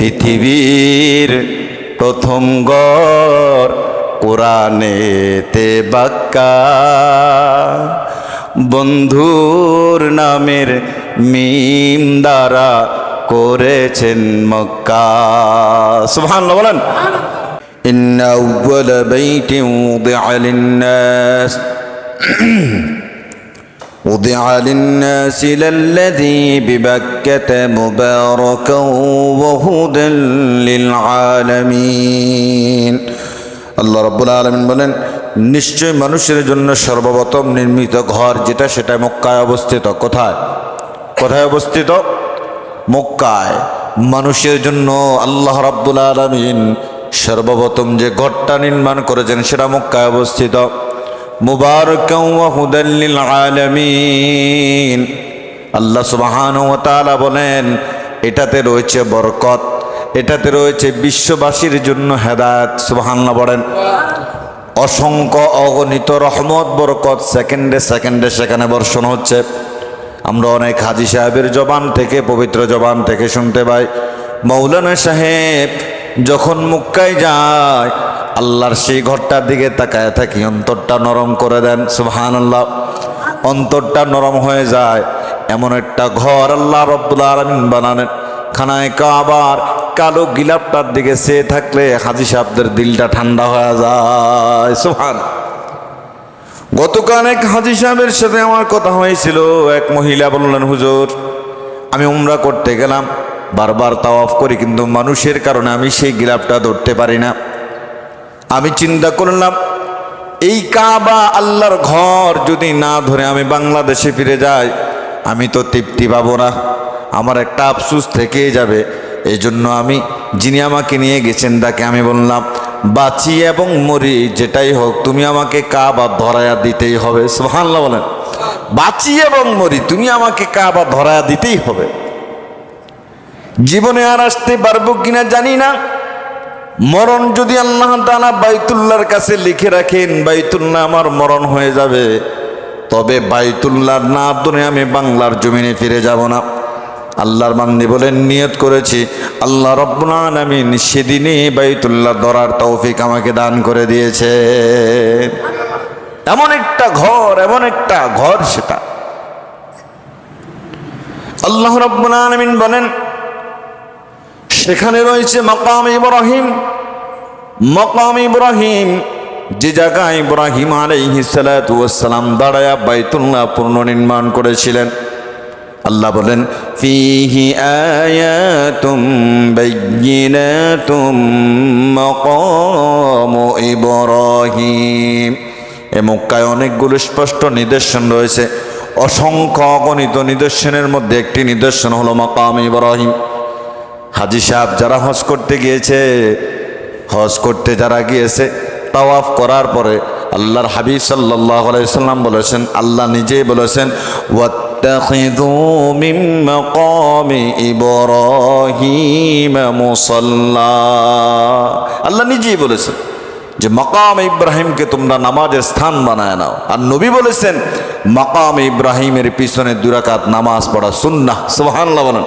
পৃথিবীর প্রথম গড় কোরআনেতে বাক্কা বন্ধুর নামের মিম দ্বারা করেছেন মক্কা সুবহানাল্লাহ বলেন إن أول بيت وضع للناس وضع للناس للذي ببكة مباركا وهدى للعالمين আল্লাহ রব্বুল আলমিন বলেন নিশ্চয় মানুষের জন্য সর্বপ্রথম নির্মিত ঘর যেটা সেটা মক্কায় অবস্থিত কোথায় কোথায় অবস্থিত মক্কায় মানুষের জন্য আল্লাহ রাব্বুল আলমিন সর্বপ্রথম যে ঘরটা নির্মাণ করেছেন সেটা মক্কায় অবস্থিত মুবারকাও ওয়া হুদাল্লিল আলামিন। আল্লাহ সুবহানাহু ওয়া বলেন, এটাতে রয়েছে বরকত, এটাতে রয়েছে বিশ্ববাসীর জন্য হেদায়েত, সুবহানাল্লাহ বলেন। অসংখ্য অগণিত রহমত, বরকত সেকেন্ডে সেকেন্ডে সেখানে বর্ষণ হচ্ছে। আমরা অনেক হাজি সাহেবের জবান থেকে, পবিত্র জবান থেকে শুনতে পাই। মৌলানা সাহেব যখন মুক্কায় যায় আল্লাহর সেই ঘরটার দিকে তাকায় থাকি, অন্তরটা নরম করে দেন সুবহান আল্লাহ অন্তরটা নরম হয়ে যায়, এমন একটা ঘর আল্লাহ রব্বুল আলমিন বানানেন খানায় কাবার কালো গিলাপটার দিকে সে থাকলে হাজি সাহেবদের দিলটা ঠান্ডা হয়ে যায় সুহান গতকাল এক হাজি সাহেবের সাথে আমার কথা হয়েছিল, এক মহিলা বললেন, হুজুর, আমি উমরা করতে গেলাম, বারবার তাওয়াফ করি, কিন্তু মানুষের কারণে আমি সেই গিলাপটা ধরতে পারি না। আমি চিন্তা করলাম, এই কাবা আল্লাহর ঘর যদি না ধরে আমি বাংলাদেশে ফিরে যাই, আমি তো তৃপ্তি পাবো না। আমার একটা আফসুস থেকেই যাবে। এই জন্য আমি, যিনি আমাকে নিয়ে গেছেন, তাকে আমি বললাম, বাঁচি এবং মরি, যেটাই হোক, তুমি আমাকে কাবা ধরায়া দিতেই হবে। সুবহানাল্লাহ বলেন। বাঁচি এবং মরি, তুমি আমাকে কাবা ধরায়া দিতেই হবে। জীবনে আর আসতে পারব কিনা জানি না। মরণ যদি আল্লাহ তাআলা বাইতুল্লাহর কাছে লিখে রাখেন, বাইতুল্লাহ আমার মরণ হয়ে যাবে। তবে বাইতুল্লাহর না ধরে আমি বাংলার জমিনে ফিরে যাব না। আল্লাহর বান্দি বলেন, নিয়ত করেছি। আল্লাহ রব্বুল আলামিন সেদিনই বাইতুল্লাহ ধরার তৌফিক আমাকে দান করে দিয়েছে। এমন একটা ঘর, এমন একটা ঘর সেটা। আল্লাহ রব্বুল আলামিন বলেন সেখানে রয়েছে মকাম ইব্রাহিম। মকাম ইব্রাহিম, যে জায়গায় ইব্রাহিম আলাইহিসালাম দাঁড়ায়া বাইতুল্লাহ পুনর্নির্মাণ করেছিলেন। আল্লাহ বলেন, ফিহি আয়াতুম বায়্যিনাতুম মাকাম ইব্রাহিম। এ মক্কায় অনেকগুলো স্পষ্ট নিদর্শন রয়েছে। অসংখ্য অগণিত নিদর্শনের মধ্যে একটি নিদর্শন হলো মাকাম ইব্রাহিম। হাজি সাহেব যারা হজ করতে গিয়েছে হজ করতে যারা গিয়েছে তাওয়াফ করার পরে আল্লাহর হাবিব সাল্লাহ সাল্লাম বলেছেন আল্লাহ নিজেই বলেছেন واتخذوا من مقام إبراهيم مصلى আল্লাহ নিজেই বলেছেন যে মাকাম ইব্রাহিমকে তোমরা নামাজের স্থান বানায় নাও আর নবী বলেছেন মাকাম ইব্রাহিমের পিছনে দুরাকাত নামাজ পড়া সুন্নাহ সুবহানাল্লাহ বলেন